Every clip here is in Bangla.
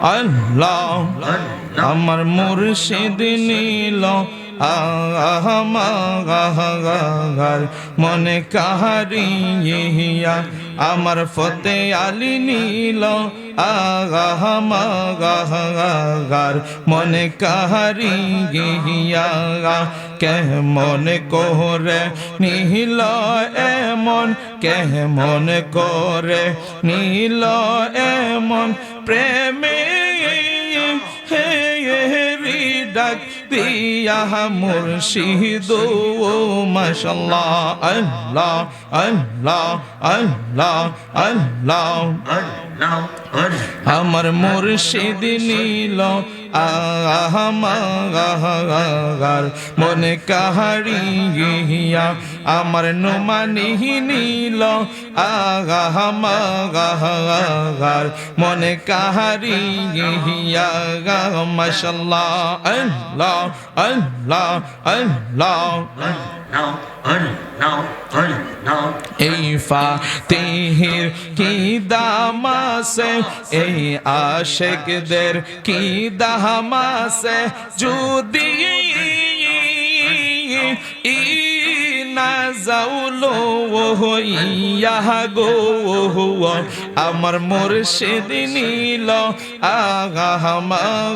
আল্লাহ, আমার মুর্শিদ নীল আহমাগার মনে কাহারিয়া আমার ফতে আলী নীল আহমাগার মনে কাহারিয়া কেমন কোরে নীল, এমন কেমন করে নীল, এমন প্রেমে দিয়া মুর্শিদ ও মাশাল্লাহ আল্লাহ আল্লাহ আল্লাহ। আল্লাহ। আমার মুর্শিদ নীল আহমাগার মনে কাহারিয়া আমার নুমানি নীল আহমাগার মনে কাহারিয়া মাশাল্লাহ আল্লাহ আল্লাহ আল্লাহ। এই ফাতিহির কি দামাসে এই আশেকদের কি দামাসে যদি ই না যাউলো ইয়া গো আমার মুর্শিদ নীল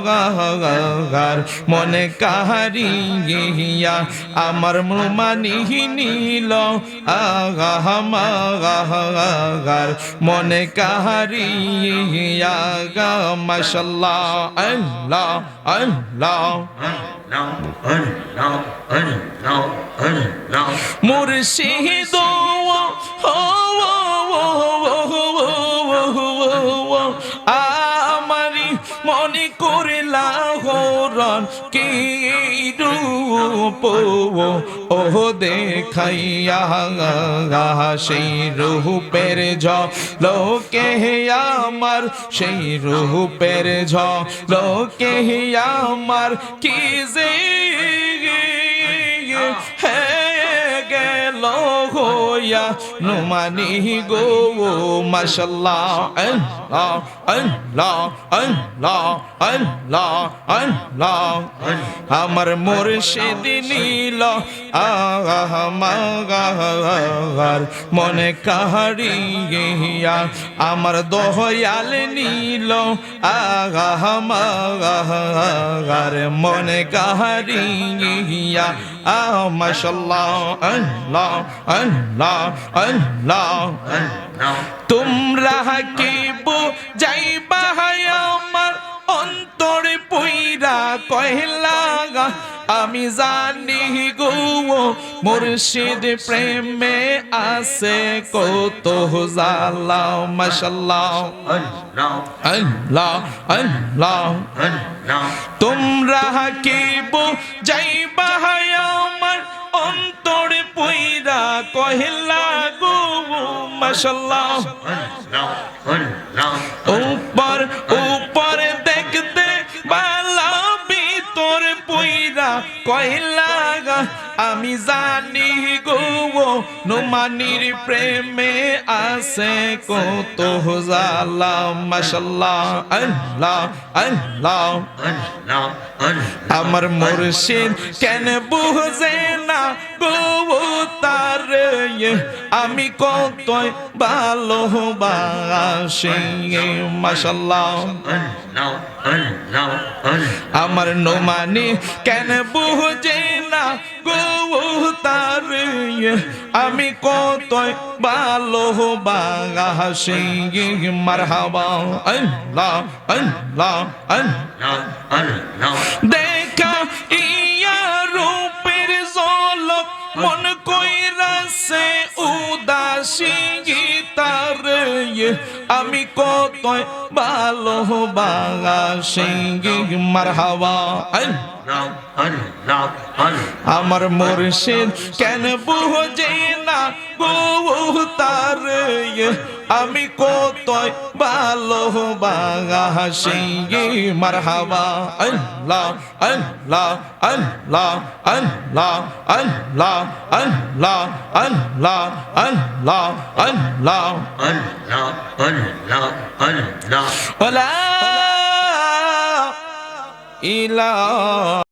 আগার মনে কাহারি গিয়া আমার মুমানি নীল আগার মনে কাহারি গা মাশাল্লাহ আল্লাহ আল্লাহ। মুর্শিদ আমারি মনে করিলা হরণ কি রূপ ও দেখাইয়া সেই রূপের ঝ। লোকে আমার, সেই রূপের ঝ। লোকে আমার, কি যে হে গেল হইয়া নুমানি গো মাশাল্লাহ, আল্লাহ আল্লাহ আল্লাহ আল্লাহ আল্লাহ আমার মুর্শিদ নীল আহমাগার মনে কাহারি গিয়া আমার দহয়াল নীল আহমাগার মনে কাহারি গিয়া আহ, মাশাল্লাহ, আল্লাহ আল্লাহ। তোমরা কি যাইবা আমার অন্তরে পইরা কহিলা আমি জানি গো মুর্শিদ প্রেমে আছে কত জালা মাশাল্লাহ। আল্লাহ আল্লাহ। তোমরা কি যাইবা উপর উপর দেখতে বালা ভিতর পুইরা কহিলা আমি জানি নুমানির প্রেমে আছে কত জালা মাশাল্লাহ আমার মুর্শিদ কেন বুঝে না গো তার আমি কত ভালোবাসি মাশাল্লাহ আমার নোমানি কেন বুঝে না গো তার আমি কত ভালো মারহাবা। আল্লাহ আল্লাহ আল্লাহ দেখা ইয়া রূপের জলক মন আমি কত ভালো বাংলাসি মার হাওয়া আমার মুর্শিদ কেন বুঝে তার। আমি কত ভালোবাসি। মারহাবা আল্লাহ আল্লাহ আল্লাহ আল্লাহ আল্লাহ আল্লাহ আল্লাহ আল্লাহ আল্লাহ। ওলা ইলা